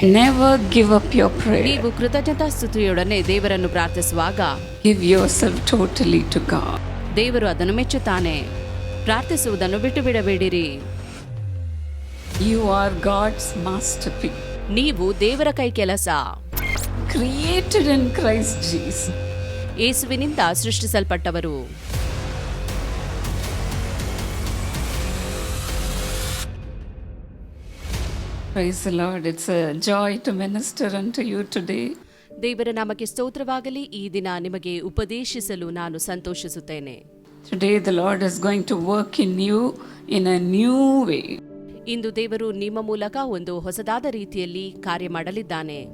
Never give up your prayer. ನೀವು ಕೃತಜ್ಞತಾ ಸ್ತುತಿಯೊಡನೆ ದೇವರನ್ನು ಪ್ರಾರ್ಥಿಸುವಾಗ Give yourself totally to God. ದೇವರು ಅದನ್ನು ಮೆಚ್ಚುತ್ತಾನೆ ಪ್ರಾರ್ಥಿಸುವುದನ್ನು ಬಿಟ್ಟು ಬಿಡಬೇಡಿರಿ You are God's masterpiece, ನೀವು ದೇವರ ಕೈ ಕೆಲಸ created in Christ Jesus. ಯೇಸುವಿನಿಂದ ಸೃಷ್ಟಿಸಲ್ಪಟ್ಟವರು Praise the it's It's a joy to minister unto you today. ದೇವರ ನಾಮಕ್ಕೆ ಸ್ತೋತ್ರವಾಗಲಿ. ಈ ದಿನ ನಿಮಗೆ ಉಪದೇಶಿಸಲು ನಾನು ಸಂತೋಷಿಸುತ್ತೇನೆ. Today, the Lord is going to work in you in a new way ಇಂದು ದೇವರು ನಿಮ್ಮ ಮೂಲಕ ಒಂದು ಹೊಸದಾದ ರೀತಿಯಲ್ಲಿ ಕಾರ್ಯ ಮಾಡಲಿದ್ದಾನೆ.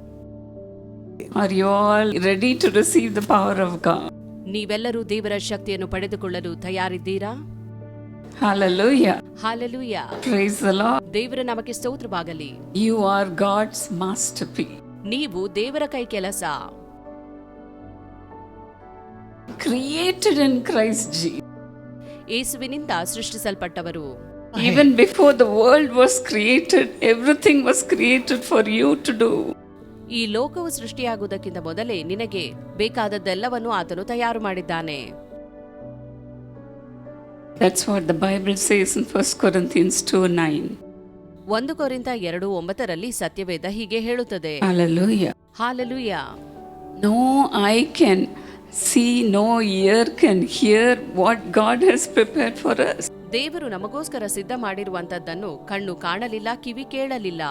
Are you all ready to receive the power of God? ನೀವೆಲ್ಲರೂ ದೇವರ ಶಕ್ತಿಯನ್ನು ಪಡೆದುಕೊಳ್ಳಲು ತಯಾರಿದ್ದೀರಾ? Hallelujah. Hallelujah Praise the Lord. ದೇವರ ನಾಮಕ್ಕೆ ಸ್ತೋತ್ರವಾಗಲಿ You are God's masterpiece, ನೀವು ದೇವರ ಕೈ ಕೆಲಸ created in Christ ಜಿ ಯೇಸುವಿನಿಂದ ಸೃಷ್ಟಿಸಲ್ಪಟ್ಟವರು Even before the world was created, everything was created for you to do. ಈ ಲೋಕವು ಸೃಷ್ಟಿಯಾಗುವುದಕ್ಕಿಂತ ಮೊದಲೇ ನಿನಗೆ ಬೇಕಾದದ್ದೆಲ್ಲವನ್ನು ಆತನು ತಯಾರು ಮಾಡಿದ್ದಾನೆ That's what the Bible says in 1 Corinthians 2 9. ಒಂದು ಕೊರಿಂದ ಎರಡು ಒಂಬತ್ತರಲ್ಲಿ ಸತ್ಯವೇದ ಹೀಗೆ ಹೇಳುತ್ತದೆ Hallelujah. Hallelujah No eye can see, no ear can hear what God has prepared for us. ದೇವರು ನಮಗೋಸ್ಕರ ಸಿದ್ಧ ಮಾಡಿರುವಂತದ್ದನ್ನು ಕಣ್ಣು ಕಾಣಲಿಲ್ಲ ಕಿವಿ ಕೇಳಲಿಲ್ಲ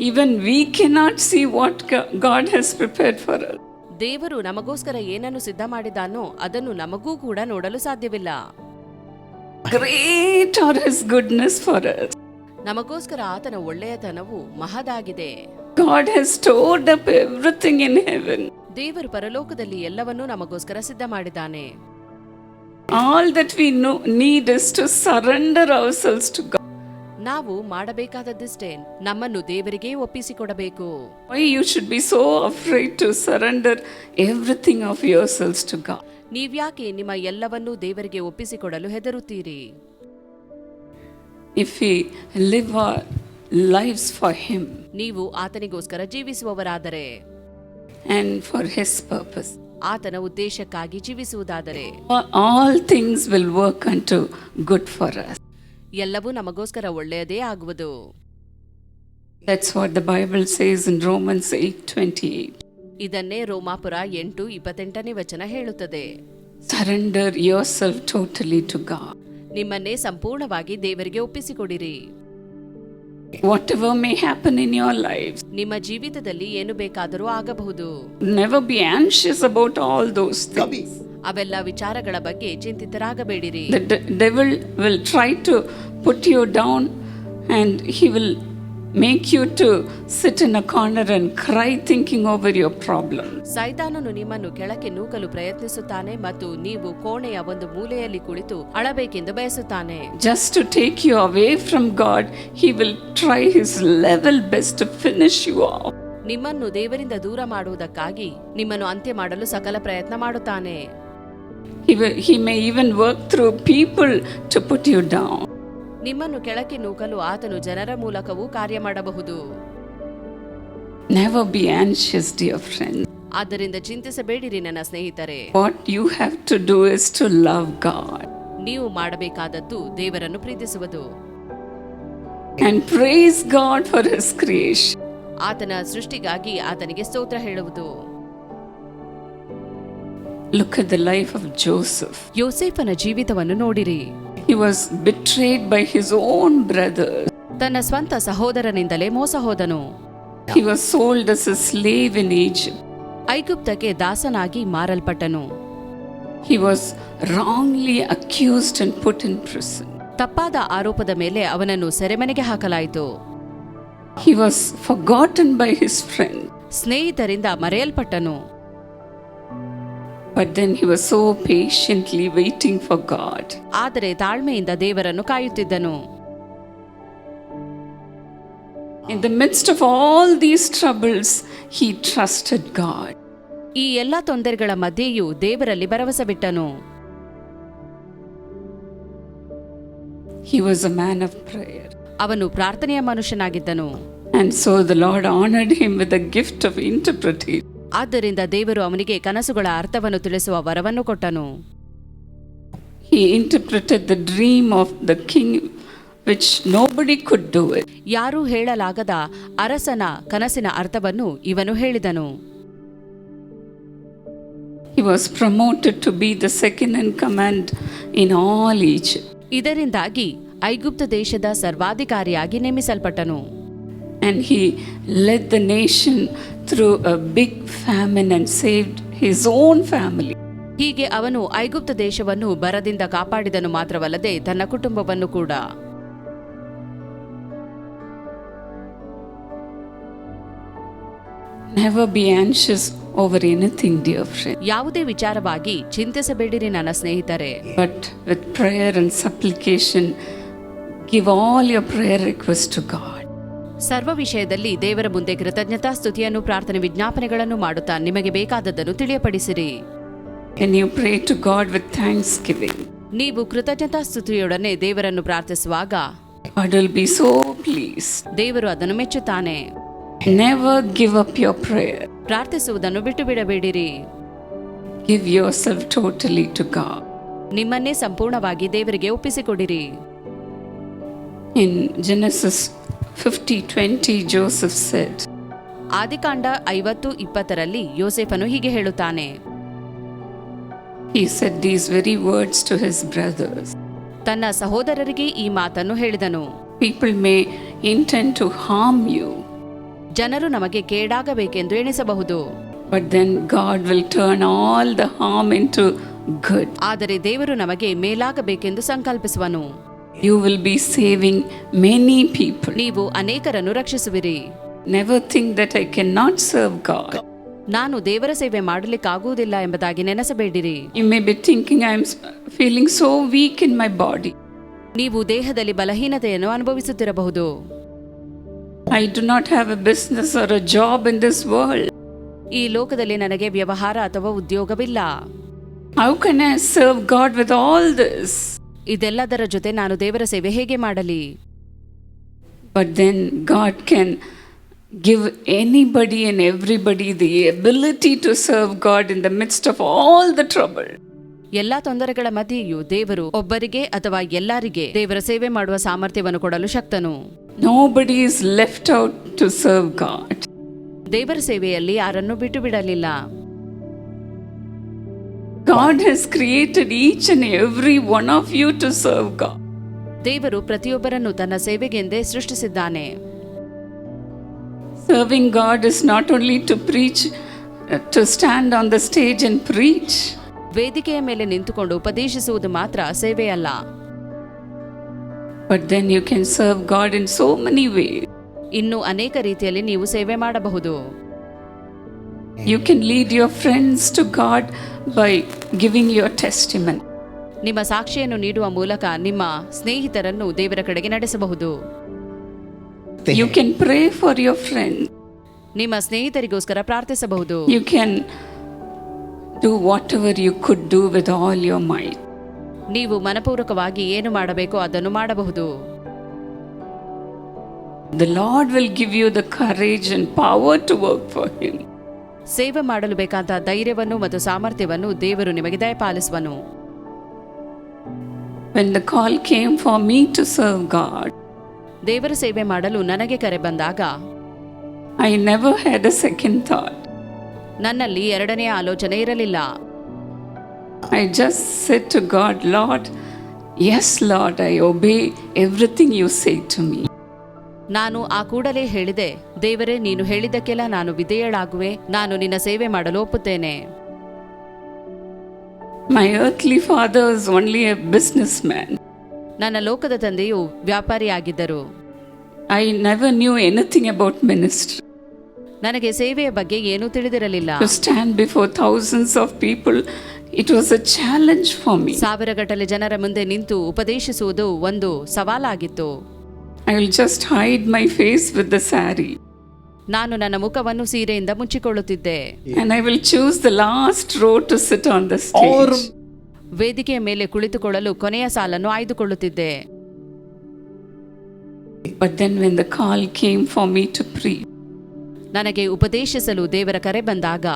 Even we cannot see what Go- God has prepared for us. ದೇವರು ನಮಗೋಸ್ಕರ ಏನನ್ನು ಸಿದ್ಧ ಮಾಡಿದಾನೋ ಅದನ್ನು ನಮಗೂ ಕೂಡ ನೋಡಲು ಸಾಧ್ಯವಿಲ್ಲ Great are His goodness for us. ನಮಗೋಸ್ಕರ ಆತನ ಒಳ್ಳೆಯತನವು ಮಹದಾಗಿದೆ God has stored up everything in heaven. ದೇವರು ಪರಲೋಕದಲ್ಲಿ ಎಲ್ಲವನ್ನೂ ನಮಗೋಸ್ಕರ ಸಿದ್ಧ ಮಾಡಿದ್ದಾನೆ All that we know, need is to surrender ourselves to God. ನಾವು ಮಾಡಬೇಕಾದದ್ದಿಷ್ಟೇ ನಮ್ಮನ್ನು ದೇವರಿಗೆ ಒಪ್ಪಿಸಿಕೊಡಬೇಕು Why you should be so afraid to surrender everything of yourselves to God? ನೀವ್ಯಾಕೆ ನಿಮ್ಮ ಎಲ್ಲವನ್ನೂ ದೇವರಿಗೆ ಒಪ್ಪಿಸಿಕೊಡಲು ಹೆದರುತ್ತೀರಿ If we live our lives for Him ನೀವು ಆತನಿಗೋಸ್ಕರ ಜೀವಿಸುವವರಾದರೆ and for His purpose, ಆತನ ಉದ್ದೇಶಕ್ಕಾಗಿ ಜೀವಿಸುವುದಾದರೆ all things will work unto good for us. ಎಲ್ಲವೂ ನಮಗೋಸ್ಕರ ಒಳ್ಳೆಯದೇ ಆಗುವುದು That's what the Bible says in Romans 8:28. ಇದನ್ನೇ ರೋಮಾಪುರ ಎಂಟು ಇಪ್ಪತ್ತೆಂಟನೇ ವಚನ ಹೇಳುತ್ತದೆ Surrender yourself totally to God. ನಿಮ್ಮನ್ನೇ ಸಂಪೂರ್ಣವಾಗಿ ದೇವರಿಗೆ ಒಪ್ಪಿಸಿಕೊಡಿರಿ Whatever may happen in your lives, ನಿಮ್ಮ ಜೀವಿತದಲ್ಲಿ ಏನು ಬೇಕಾದರೂ ಆಗಬಹುದು never be anxious about all those things. ಅವೆಲ್ಲ ವಿಚಾರಗಳ ಬಗ್ಗೆ ಚಿಂತಿತರಾಗಬೇಡಿರಿ. Devil will try to put you down and he will make you to sit in a corner and cry thinking over your problem ಸೈತಾನನು ನಿಮ್ಮನ್ನು ಕೆಳಕ್ಕೆ ನೂಕಲು ಪ್ರಯತ್ನಿಸುತ್ತಾನೆ ಮತ್ತು ನೀವು ಕೋಣೆಯ ಒಂದು ಮೂಲೆಯಲ್ಲಿ ಕುಳಿತು ಅಳಬೇಕೆಂದು ಬಯಸುತ್ತಾನೆ. Just to take you away from God he will try his level best finish you ನಿಮ್ಮನ್ನು ದೇವರಿಂದ ದೂರ ಮಾಡುವುದಕ್ಕಾಗಿ ನಿಮ್ಮನ್ನು ಅಂತ್ಯ ಮಾಡಲು ಸಕಲ ಪ್ರಯತ್ನ ಮಾಡುತ್ತಾನೆ. He, will, he may even work through people to put you down. ನಿಮ್ಮನ್ನು ಕೆಳಕ್ಕೆ ನೂಕಲು ಆತನು ಜನರ ಮೂಲಕವೂ ಕಾರ್ಯ ಮಾಡಬಹುದು Never be anxious, dear friends. ಆದ್ದರಿಂದ ಚಿಂತಿಸಬೇಡಿರಿ ನನ್ನ ಸ್ನೇಹಿತರೆ What you have to do is to love God ನೀವು ಮಾಡಬೇಕಾದದ್ದು ದೇವರನ್ನು ಪ್ರೀತಿಸುವುದು and praise God for his creation. ಆತನ ಸೃಷ್ಟಿಗಾಗಿ ಆತನಿಗೆ ಸ್ತೋತ್ರ ಹೇಳುವುದು look at the life of Joseph ಯೋಸೆಫನ ಜೀವಿತವನ್ನು ನೋಡಿರಿ. He was betrayed by his own brother ತನ್ನ ಸ್ವಂತ ಸಹೋದರನಿಂದಲೇ ಮೋಸ ಹೋದನು. He was sold as a slave in Egypt ಐಗುಪ್ತಕ್ಕೆ ದಾಸನಾಗಿ ಮಾರಲ್ಪಟ್ಟನು. He was wrongly accused and put in prison ತಪ್ಪಾದ ಆರೋಪದ ಮೇಲೆ ಅವನನ್ನು ಸೆರೆಮನೆಗೆ ಹಾಕಲಾಯಿತು. He was forgotten by his friend ಸ್ನೇಹಿತರಿಂದ ಮರೆಯಲ್ಪಟ್ಟನು. But then he was so patiently waiting for God. ಆದರೆ ತಾಳ್ಮೆಯಿಂದ ದೇವರನ್ನು ಕಾಯುತ್ತಿದ್ದನು In the midst of all these troubles, he trusted God. ಈ ಎಲ್ಲ ತೊಂದರೆಗಳ ಮಧ್ಯೆಯೂ ದೇವರಲ್ಲಿ ಭರವಸೆ ಬಿಟ್ಟನು He was a man of prayer. ಅವನು ಪ್ರಾರ್ಥನೆಯ ಮನುಷ್ಯನಾಗಿದ್ದನು And so the Lord honored him with the gift of interpreting. ಆದ್ದರಿಂದ ದೇವರು ಅವನಿಗೆ ಕನಸುಗಳ ಅರ್ಥವನ್ನು ತಿಳಿಸುವ ವರವನ್ನು ಕೊಟ್ಟನು He interpreted the dream of the king, which nobody could do it. ಯಾರೂ ಹೇಳಲಾಗದ ಅರಸನ ಕನಸಿನ ಅರ್ಥವನ್ನು ಇವನು ಹೇಳಿದನು He was promoted to be the second in command in all Egypt. ಇದರಿಂದಾಗಿ ಐಗುಪ್ತ ದೇಶದ ಸರ್ವಾಧಿಕಾರಿಯಾಗಿ ನೇಮಿಸಲ್ಪಟ್ಟನು And he led the nation through a big famine and saved his own family. ಹೀಗೆ ಅವನು ಐಗುಪ್ತ ದೇಶವನ್ನು ಬರದಿಂದ ಕಾಪಾಡಿದನು ಮಾತ್ರವಲ್ಲದೆ ತನ್ನ ಕುಟುಂಬವನ್ನು ಕೂಡ Never be anxious over anything, dear friend, ಯಾವುದೇ ವಿಚಾರವಾಗಿ ಚಿಂತಿಸಬೇಡಿರಿ ನನ್ನ ಸ್ನೇಹಿತರೆ but with prayer and supplication, give all your prayer requests to God. ಸರ್ವ ವಿಷಯದಲ್ಲಿ ದೇವರ ಮುಂದೆ ಕೃತಜ್ಞತಾ ಸ್ತುತಿಯನ್ನು ಪ್ರಾರ್ಥನೆ ವಿಜ್ಞಾಪನೆಗಳನ್ನು ಮಾಡುತ್ತಾ ನಿಮಗೆ ಬೇಕಾದದ್ದನ್ನು ತಿಳಿಯಪಡಿಸಿರಿ ನೀವು ಕೃತಜ್ಞತಾ ಸ್ತುತಿಯೊಡನೆ ದೇವರನ್ನು ಪ್ರಾರ್ಥಿಸುವಾಗ. ದೇವರು ಅದನ್ನು ಮೆಚ್ಚುತ್ತಾನೆ your prayer. ಪ್ರಾರ್ಥಿಸುವುದನ್ನು ಬಿಟ್ಟು ಬಿಡಬೇಡಿರಿ Give yourself totally to God. ನಿಮ್ಮನ್ನೇ ಸಂಪೂರ್ಣವಾಗಿ ದೇವರಿಗೆ ಒಪ್ಪಿಸಿಕೊಡಿರಿ ಇನ್ Genesis 50 20, Joseph said, ಆದಿಕಾಂಡ ಐವತ್ತು ಇಪ್ಪತ್ತರಲ್ಲಿ ಯೋಸೆಫನು ಹೀಗೆ ಹೇಳುತ್ತಾನೆ. He said these very words to his brothers. ತನ್ನ ಸಹೋದರರಿಗೆ ಈ ಮಾತನ್ನು ಹೇಳಿದನು. People may intend to harm you ಜನರು ನಮಗೆ ಕೇಡಾಗಬೇಕೆಂದು ಎಣಿಸಬಹುದು. But then God will turn all the harm into good ಆದರೆ ದೇವರು ನಮಗೆ ಮೇಲಾಗಬೇಕೆಂದು ಸಂಕಲ್ಪಿಸುವನು. You will be saving many people. ನೀವು ಅನೇಕರನ್ನು ರಕ್ಷಿಸುವಿರಿ Never think that I cannot serve God. ನಾನು ದೇವರ ಸೇವೆ ಮಾಡಲಿಕ್ಕಾಗುವುದಿಲ್ಲ ಎಂಬುದಾಗಿ ನೆನೆಸಬೇಡಿರಿ You may be thinking i am feeling so weak in my body. ನೀವು ದೇಹದಲ್ಲಿ ಬಲಹೀನತೆಯನ್ನು ಅನುಭವಿಸುತ್ತಿರಬಹುದು I do not have a business or a job in this world. ಈ ಲೋಕದಲ್ಲಿ ನನಗೆ ವ್ಯವಹಾರ ಅಥವಾ ಉದ್ಯೋಗವಿಲ್ಲ How can I serve God with all this? ಇದೆಲ್ಲದರ ಜೊತೆ ನಾನು ದೇವರ ಸೇವೆ ಹೇಗೆ ಮಾಡಲಿ? But then God can give anybody and everybody the ability to serve God in the midst of all the trouble ಎಲ್ಲ ತೊಂದರೆಗಳ ಮಧ್ಯೆಯೂ ದೇವರು ಒಬ್ಬರಿಗೆ ಅಥವಾ ಎಲ್ಲರಿಗೆ ದೇವರ ಸೇವೆ ಮಾಡುವ ಸಾಮರ್ಥ್ಯವನ್ನು ಕೊಡಲು ಶಕ್ತನು. Nobody is left out to serve God ದೇವರ ಸೇವೆಯಲ್ಲಿ ಯಾರನ್ನು ಬಿಟ್ಟು ಬಿಡಲಿಲ್ಲ. God has created each and every one of you to serve God. ದೇವರು ಪ್ರತಿಯೊಬ್ಬರನ್ನು ತನ್ನ ಸೇವೆಗೆಂದೇ ಸೃಷ್ಟಿಸಿದ್ದಾನೆ Serving God is not only to preach, to to stand on the stage and preach. ವೇದಿಕೆಯ ಮೇಲೆ ನಿಂತುಕೊಂಡು ಉಪದೇಶಿಸುವುದು ಮಾತ್ರ ಸೇವೆಯಲ್ಲ But then you can serve God in so many ways. ಇನ್ನೂ ಅನೇಕ ರೀತಿಯಲ್ಲಿ ನೀವು ಸೇವೆ ಮಾಡಬಹುದು You can lead your friends to God by giving your testimony. ನಿಮ್ಮ ಸಾಕ್ಷಿಯನ್ನು ನೀಡುವ ಮೂಲಕ ನಿಮ್ಮ ಸ್ನೇಹಿತರನ್ನು ದೇವರ ಕಡೆಗೆ ನಡೆಸಬಹುದು You can pray for your friends. ನಿಮ್ಮ ಸ್ನೇಹಿತರಿಗೋಸ್ಕರ ಪ್ರಾರ್ಥಿಸಬಹುದು You can do whatever you could do with all your might. ನೀವು ಮನಪೂರ್ವಕವಾಗಿ ಏನು ಮಾಡಬೇಕೋ ಅದನ್ನು ಮಾಡಬಹುದು The Lord will give you the courage and power to work for Him. ಸೇವೆ ಮಾಡಲು ಬೇಕಾದ ಧೈರ್ಯವನ್ನು ಮತ್ತು ಸಾಮರ್ಥ್ಯವನ್ನು ದೇವರು ನಿಮಗೆ ದಯಪಾಲಿಸುವನು When the call came for me to serve God, ದೇವರ ಸೇವೆ ಮಾಡಲು ನನಗೆ ಕರೆ ಬಂದಾಗ I never had a second thought. ನನ್ನಲ್ಲಿ ಎರಡನೇ ಆಲೋಚನೆ ಇರಲಿಲ್ಲ I just said to God, Lord, yes, Lord, I obey everything you say to me. ನಾನು ಆ ಕೂಡಲೇ ಹೇಳಿದೆ ದೇವರೇ ನೀನು ಹೇಳಿದ್ದಕ್ಕೆಲ್ಲ ನಾನು ವಿಧೇಯಳಾಗುವೆ ನಾನು ನಿನ್ನ ಸೇವೆ ಮಾಡಲು ಒಪ್ಪುತ್ತೇನೆ My earthly father is only a businessman. ನನ್ನ ಲೋಕದ ತಂದೆಯು ವ್ಯಾಪಾರಿಯಾಗಿದ್ದರು I never knew anything about ministry. ನನಗೆ ಸೇವೆಯ ಬಗ್ಗೆ ಏನೂ ತಿಳಿದಿರಲಿಲ್ಲ To stand before thousands of people, it was a challenge for me. ಸಾವಿರಗಟ್ಟಲೆ ಜನರ ಮುಂದೆ ನಿಂತು ಉಪದೇಶಿಸುವುದು ಒಂದು ಸವಾಲಾಗಿತ್ತು I will just hide my face with the sari ನಾನು ನನ್ನ ಮುಖವನ್ನು ಸೀರೆಯಿಂದ ಮುಚ್ಚಿಕೊಳ್ಳುತ್ತಿದ್ದೆ and I will choose the last row to sit on the और stage. ವೇದಿಕೆಯ ಮೇಲೆ ಕುಳಿತುಕೊಳ್ಳಲು ಕೊನೆಯ ಸಾಲನ್ನು ಆಯ್ದುಕೊಳ್ಳುತ್ತಿದ್ದೆ but then when the call came for me to preach ನನಗೆ ಉಪದೇಶಿಸಲು ದೇವರ ಕರೆ ಬಂದಾಗ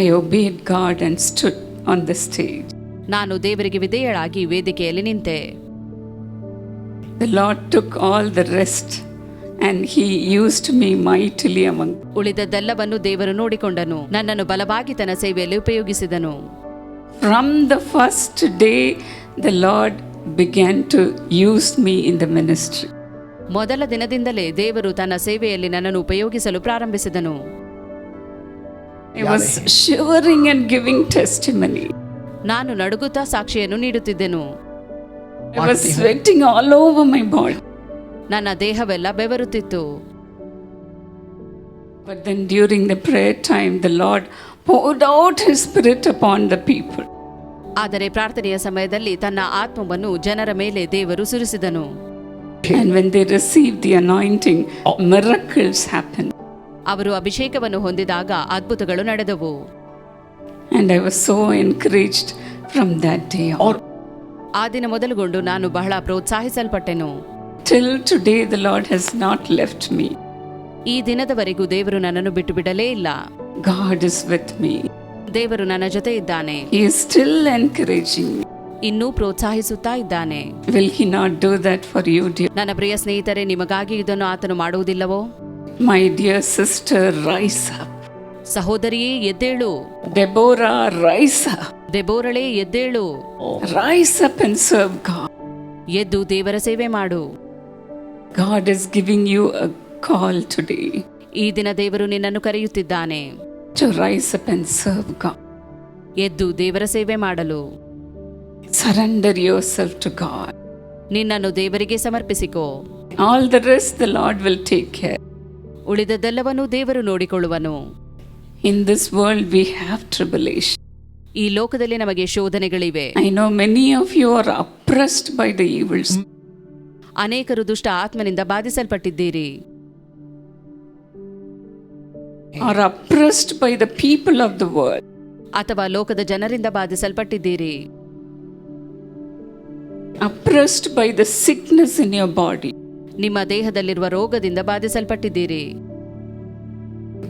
I obeyed God and stood on the stage. ನಾನು ದೇವರಿಗೆ ವಿಧೇಯಳಾಗಿ ವೇದಿಕೆಯಲ್ಲಿ ನಿಂತೆ The Lord took all the rest and He used me mightily among ಉಳಿದದ್ದೆಲ್ಲವನ್ನು ದೇವರು ನೋಡಿಕೊಂಡನು ನನ್ನನ್ನು ಬಲವಾಗಿ ತನ್ನ ಸೇವೆಯಲ್ಲಿ ಉಪಯೋಗಿಸಿದನು From the first day, the Lord began to use me in the ministry. ಮೊದಲ ದಿನದಿಂದಲೇ ದೇವರು ತನ್ನ ಸೇವೆಯಲ್ಲಿ ನನ್ನನ್ನು ಉಪಯೋಗಿಸಲು ಪ್ರಾರಂಭಿಸಿದನು I was shivering and giving testimony. ನಾನು ನಡುಗುತ್ತಾ ಸಾಕ್ಷಿಯನ್ನು ನೀಡುತ್ತಿದ್ದೆನು I was sweating all over my body. ನನ್ನ ದೇಹವೆಲ್ಲ ಬೆವರುತ್ತಿತ್ತು But then during the prayer time, the Lord poured out His Spirit upon the people. ಆದರೆ ಪ್ರಾರ್ಥನೆಯ ಸಮಯದಲ್ಲಿ ತನ್ನ ಆತ್ಮವನ್ನು ಜನರ ಮೇಲೆ ದೇವರು ಸುರಿಸಿದನು And when they received the anointing, miracles happened. ಅವರು ಅಭಿಷೇಕವನ್ನು ಹೊಂದಿದಾಗ ಅದ್ಭುತಗಳು ನಡೆದವು And I was so encouraged from that day on. ಆ ದಿನ ಮೊದಲುಗೊಂಡು ನಾನು ಬಹಳ ಪ್ರೋತ್ಸಾಹಿಸಲ್ಪಟ್ಟೆನು. Till today the Lord has not left me ಈ ದಿನದವರೆಗೂ ದೇವರು ನನ್ನನ್ನು ಬಿಟ್ಟು ಬಿಡಲೇ ಇಲ್ಲ. ಗಾಡ್ ಇಸ್ ವಿತ್ ಮೀ ದೇವರು ನನ್ನ ಜೊತೆ ಇದ್ದಾನೆ. ಇಸ್ ಸ್ಟಿಲ್ ಎನ್ಕರೇಜಿಂಗ್ ಇನ್ನೂ ಪ್ರೋತ್ಸಾಹಿಸುತ್ತಾ ಇದ್ದಾನೆ. Will he not do that for you dear ನನ್ನ ಪ್ರಿಯ ಸ್ನೇಹಿತರೆ ನಿಮಗಾಗಿ ಇದನ್ನು ಆತನು ಮಾಡುವುದಿಲ್ಲವೋ? My dear sister rise up ಸಹೋದರಿಯೇ ಎದ್ದೇಳು. ಡೆಬೋರಾ ರೈಸ್ ಅಪ್ ದೆಬೋರಳೆ ಎದ್ದೇಳು. ರೈಸ್ ಅಪ್ ಸರ್ವ್ ಗಾಡ್ ಎದ್ದು ದೇವರ ಸೇವೆ ಮಾಡು. God is giving you a call today ಈ ದಿನ ದೇವರು ನಿನ್ನನ್ನು ಕರೆಯುತ್ತಿದ್ದಾನೆ. To rise up and serve God ಎದ್ದು ದೇವರ ಸೇವೆ ಮಾಡಲು. Surrender yourself to God ನಿನ್ನನ್ನು ದೇವರಿಗೆ ಸಮರ್ಪಿಸಿಕೋ. All the rest the Lord will take care ಉಳಿದದ್ದೆಲ್ಲವನ್ನೂ ದೇವರು ನೋಡಿಕೊಳ್ಳುವನು. In this world we have tribulation ಈ ಲೋಕದಲ್ಲಿ ನಮಗೆ ಶೋಧನೆಗಳಿವೆ. I know many of you are oppressed by the evils ಅನೇಕರು ದುಷ್ಟ ಆತ್ಮನಿಂದ ಬಾಧಿಸಲ್ಪಟ್ಟಿದ್ದೀರಿ. Are oppressed by the people of the world ಅಥವಾ ಲೋಕದ ಜನರಿಂದ ಬಾಧಿಸಲ್ಪಟ್ಟಿದ್ದೀರಿ. Oppressed by the sickness in your body ನಿಮ್ಮ ದೇಹದಲ್ಲಿರುವ ರೋಗದಿಂದ ಬಾಧಿಸಲ್ಪಟ್ಟಿದ್ದೀರಿ.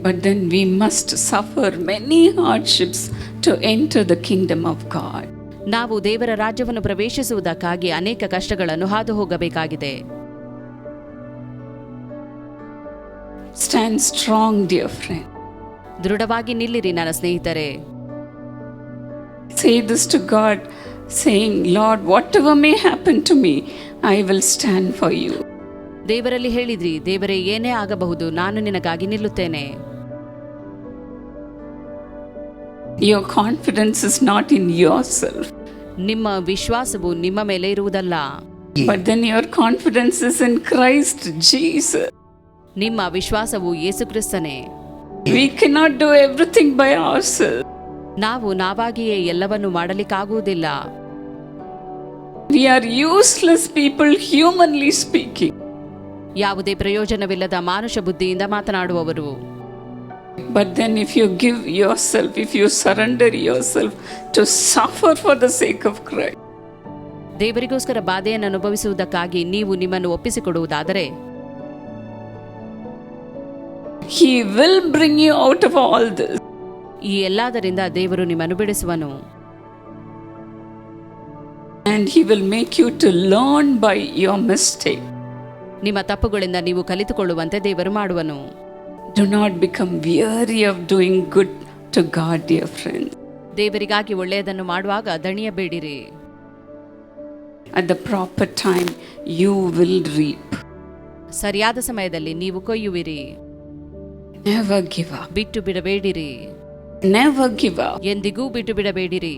But then we must suffer many hardships to enter the kingdom of God. ನಾವು ದೇವರ ರಾಜ್ಯವನ್ನು ಪ್ರವೇಶಿಸುವುದಕ್ಕಾಗಿ ಅನೇಕ ಕಷ್ಟಗಳನ್ನು ಹಾದು ಹೋಗಬೇಕಾಗಿದೆ Stand strong, dear friend. ದೃಢವಾಗಿ ನಿಲ್ಲಿರಿ ನನ್ನ ಸ್ನೇಹಿತರೆ Say this to God, saying, Lord, whatever may happen to me, I will stand for you. ದೇವರಲ್ಲಿ ಹೇಳಿದ್ರಿ ದೇವರೇ ಏನೇ ಆಗಬಹುದು ನಾನು ನಿನಗಾಗಿ ನಿಲ್ಲುತ್ತೇನೆ. Your confidence is not in yourself ನಿಮ್ಮ ವಿಶ್ವಾಸವು ನಿಮ್ಮ ಮೇಲೆ ಇರುವುದಲ್ಲ. But then your confidence is in Christ Jesus ನಿಮ್ಮ ವಿಶ್ವಾಸವು ಯೇಸುಕ್ರಿಸ್ತನೇ We cannot everything by by self ನಾವು ನಾವಾಗಿಯೇ ಎಲ್ಲವನ್ನು ಮಾಡಲಿಕ್ಕಾಗುವುದಿಲ್ಲ. We are useless people humanly speaking. ಯಾವುದೇ ಪ್ರಯೋಜನವಿಲ್ಲದ ಮಾನುಷ ಬುದ್ಧಿಯಿಂದ ಮಾತನಾಡುವವರು But then, if you give yourself, if you surrender yourself to suffer for the sake of Christ, ದೇವರಿಗೋಸ್ಕರ ಬಾಧೆಯನ್ನು ಅನುಭವಿಸುವುದಕ್ಕಾಗಿ ನೀವು ನಿಮ್ಮನ್ನು ಒಪ್ಪಿಸಿಕೊಡುವುದಾದರೆ He will bring you out of all this. ಈ ಎಲ್ಲಾದರಿಂದ ದೇವರು ನಿಮ್ಮನ್ನು ಬಿಡಿಸುವನು And He will make you to learn by your mistake. ನಿಮ್ಮ ತಪ್ಪುಗಳಿಂದ ನೀವು ಕಲಿತುಕೊಳ್ಳುವಂತೆ ದೇವರು ಮಾಡುವನು. Do not become weary of doing good to God dear friend ದೇವರಿಗಾಗಿ ಒಳ್ಳೆಯದನ್ನು ಮಾಡುವಾಗ ದಣಿಯಬೇಡಿರಿ. At the proper time you will reap ಸರಿಯಾದ ಸಮಯದಲ್ಲಿ ನೀವು ಕೊಯ್ಯುವಿರಿ. ನೆವರ್ ಗಿವ್ ಅಪ್ ಬಿಟ್ಟು ಬಿಡಬೇಡಿರಿ. ನೆವರ್ ಗಿವ್ ಅಪ್ ಎಂದಿಗೂ ಬಿಟ್ಟು ಬಿಡಬೇಡಿರಿ.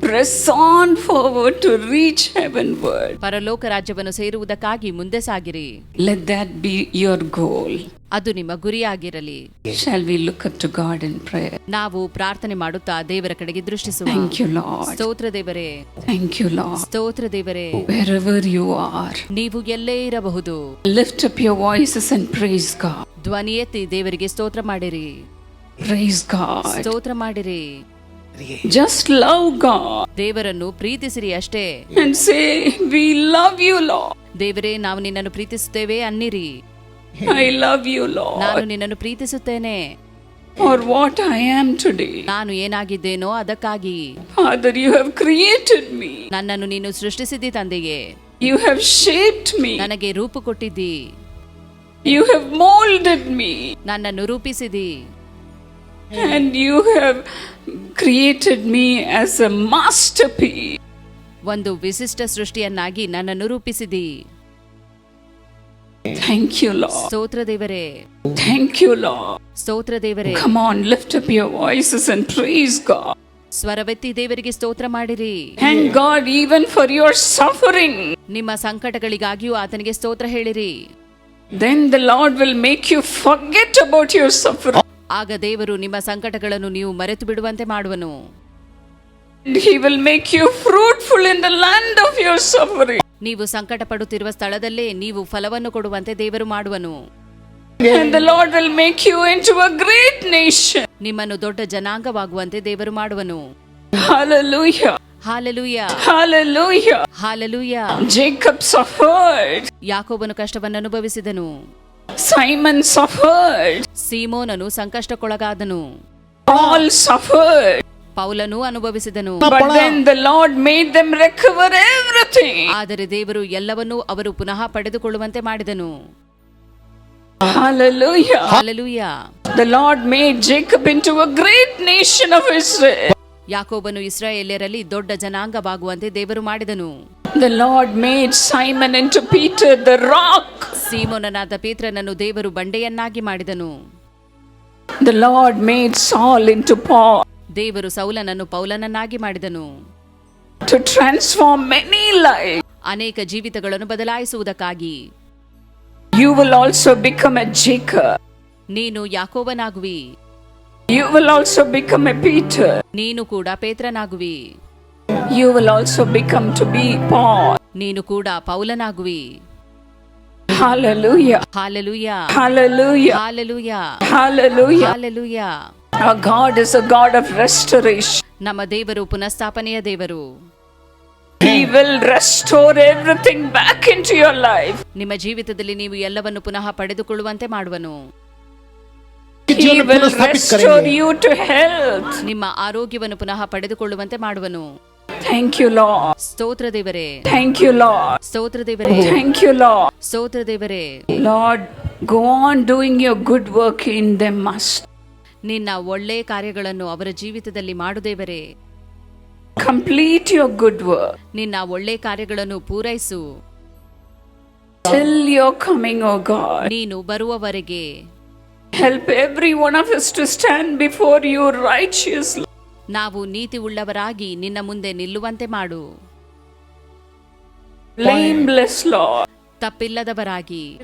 Press on forward to reach heavenward. ಪರಲೋಕ ರಾಜ್ಯವನ್ನು ಸೇರುವುದಕ್ಕಾಗಿ ಮುಂದೆ ಸಾಗಿರಿ Let that be your goal. ಅದು ನಿಮ್ಮ ಗುರಿಯಾಗಿರಲಿ Shall we look up to God in prayer? ನಾವು ಪ್ರಾರ್ಥನೆ ಮಾಡುತ್ತಾ ದೇವರ ಕಡೆಗೆ ದೃಷ್ಟಿಸುವ Thank you, Lord. ಸ್ತೋತ್ರ ದೇವರೇ Thank you, Lord. ಸ್ತೋತ್ರ ದೇವರೇ Wherever you are, ನೀವು ಎಲ್ಲೇ ಇರಬಹುದು lift up your voices and praise God. ಧ್ವನಿ ಎತ್ತಿ ದೇವರಿಗೆ ಸ್ತೋತ್ರ ಮಾಡಿರಿ Praise God. ಸ್ತೋತ್ರ ಮಾಡಿರಿ Just love God ದೇವರನ್ನು ಪ್ರೀತಿಸಿರಿ ಅಷ್ಟೇ and say, We love you, Lord. ದೇವರೇ ನಾವು ನಿನ್ನನ್ನು ಪ್ರೀತಿಸುತ್ತೇವೆ ಅನ್ನಿರಿ I love you, Lord, ನಾನು ನಿನ್ನನ್ನು ಪ್ರೀತಿಸುತ್ತೇನೆ for what I am today. ನಾನು ಏನಾಗಿದ್ದೇನೋ ಅದಕ್ಕಾಗಿ Father, you have created me. ನನ್ನನ್ನು ನೀನು ಸೃಷ್ಟಿಸಿದಿ ತಂದೆಯೇ You have shaped me. ನನಗೆ ರೂಪು ಕೊಟ್ಟಿದ್ದಿ You have molded me. ನನ್ನನ್ನು ರೂಪಿಸಿದಿ And you have created me as a masterpiece. ಒಂದು ವಿಶಿಷ್ಟ ಸೃಷ್ಟಿಯನ್ನಾಗಿ ನನ್ನನ್ನು ರೂಪಿಸಿದಿ Thank you, Lord. ಸ್ತೋತ್ರ ದೇವರೇ Thank you, Lord. ಸ್ತೋತ್ರ ದೇವರೇ Come on, lift up your voices and praise God. ಸ್ವರವೆತ್ತಿ ದೇವರಿಗೆ ಸ್ತೋತ್ರ ಮಾಡಿರಿ Thank God even for your suffering. ನಿಮ್ಮ ಸಂಕಟಗಳಿಗಾಗಿಯೂ ಆತನಿಗೆ ಸ್ತೋತ್ರ ಹೇಳಿರಿ Then the Lord will make you forget about your suffering. ಆಗ ದೇವರು ನಿಮ್ಮ ಸಂಕಟಗಳನ್ನು ನೀವು ಮರೆತು ಬಿಡುವಂತೆ ಮಾಡುವನು He will make you fruitful in the land of your suffering. ನೀವು ಸಂಕಟ ಪಡುತ್ತಿರುವ ಸ್ಥಳದಲ್ಲೇ ನೀವು ಫಲವನ್ನು ಕೊಡುವಂತೆ ದೇವರು ಮಾಡುವನು And the Lord will make you into a great nation. ನಿಮ್ಮನ್ನು ದೊಡ್ಡ ಜನಾಂಗವಾಗುವಂತೆ ದೇವರು ಮಾಡುವನು Hallelujah. Hallelujah Hallelujah. Hallelujah Jacob suffered. ಯಾಕೋಬನು ಕಷ್ಟವನ್ನು ಅನುಭವಿಸಿದನು ಸೈಮನ್ ಸಫರ್ ಸೀಮೋನನು ಸಂಕಷ್ಟಕ್ಕೊಳಗಾದನು. ಪಾಲ್ ಸಫರ್ ಪೌಲನು ಅನುಭವಿಸಿದನು. ಆದರೆ ದೇವರು ಎಲ್ಲವನ್ನೂ ಅವರು ಪುನಃ ಪಡೆದುಕೊಳ್ಳುವಂತೆ ಮಾಡಿದನು. ಮೇಡ್ ಗ್ರೇಟ್ ಆಫ್ ಯಾಕೋಬನು ಇಸ್ರಾಯೇಲ್ಯರಲ್ಲಿ ದೊಡ್ಡ ಜನಾಂಗವಾಗುವಂತೆ ದೇವರು ಮಾಡಿದನು. Lord made Simon into Peter the rock ಸೀಮೋನನಾದ ಪೇತ್ರನನ್ನು ದೇವರು ಬಂಡೆಯನ್ನಾಗಿ ಮಾಡಿದನು. The Lord made Saul into Paul ದೇವರು ಸೌಲನನ್ನು ಪೌಲನನ್ನಾಗಿ ಮಾಡಿದನು. ಟು ಟ್ರಾನ್ಸ್ಫಾರ್ಮ್ many ಲೈಫ್ ಅನೇಕ ಜೀವಿತಗಳನ್ನು ಬದಲಾಯಿಸುವುದಕ್ಕಾಗಿ. You will also become a Jacob. ನೀನು ಯಾಕೋಬನಾಗುವಿ. You will also become a Peter. ನೀನು ಕೂಡ ಪೇತ್ರನಾಗುವಿ. You will also become to be Paul. ನೀನು ಕೂಡ ಪೌಲನಾಗುವಿ. Hallelujah. Hallelujah. Hallelujah. Hallelujah. Hallelujah. Our God is a God of restoration. ನಮ್ಮ ದೇವರು ಪುನಃಸ್ಥಾಪನೆಯ ದೇವರು He will restore everything back into your life. ನಿಮ್ಮ ಜೀವಿತದಲ್ಲಿ ನೀವು ಎಲ್ಲವನ್ನು ಪುನಃ ಪಡೆದುಕೊಳ್ಳುವಂತೆ ಮಾಡುವನು He will restore you to health. ನಿಮ್ಮ ಆರೋಗ್ಯವನ್ನು ಪುನಃ ಪಡೆದುಕೊಳ್ಳುವಂತೆ ಮಾಡುವನು Thank you, Lord. ಸ್ತೋತ್ರ ದೇವರೇ Thank you, Lord. ಸ್ತೋತ್ರ ದೇವರೇ Thank you, Lord. ಸ್ತೋತ್ರ ದೇವರೇ Lord, go on doing your good work in them must. ನಿನ್ನ ಒಳ್ಳೆ ಕಾರ್ಯಗಳನ್ನು ಅವರ ಜೀವಿತದಲ್ಲಿ ಮಾಡು ದೇವರೇ Complete your good work. ನಿನ್ನ ಒಳ್ಳೆ ಕಾರ್ಯಗಳನ್ನು ಪೂರೈಸು Till your coming, O God. ನೀನು ಬರುವವರೆಗೆ Help every one of us to stand before you righteously. ನಾವು ನೀತಿ ಉಳ್ಳವರಾಗಿ ನಿನ್ನ ಮುಂದೆ ನಿಲ್ಲುವಂತೆ ಮಾಡು. ತಪ್ಪಿಲ್ಲದವರಾಗಿ.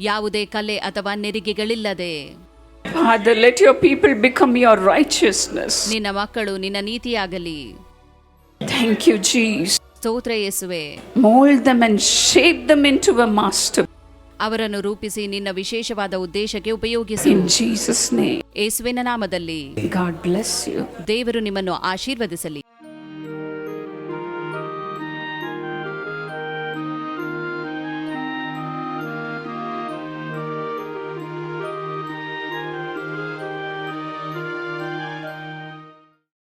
ಯಾವುದೇ ಕಲೆ ಅಥವಾ ನೆರಿಗೆಗಳಿಲ್ಲದೆ. ನಿನ್ನ ಮಕ್ಕಳು ನಿನ್ನ ನೀತಿಯಾಗಲಿ. ಸ್ತೋತ್ರ ಎಸುವೆ mould them and shape them into a master ಅವರನ್ನು ರೂಪಿಸಿ ನಿನ್ನ ವಿಶೇಷವಾದ ಉದ್ದೇಶಕ್ಕೆ ಉಪಯೋಗಿಸಿ. ಯೇಸುವಿನ ನಾಮದಲ್ಲಿ. ದೇವರು ನಿಮ್ಮನ್ನು ಆಶೀರ್ವದಿಸಲಿ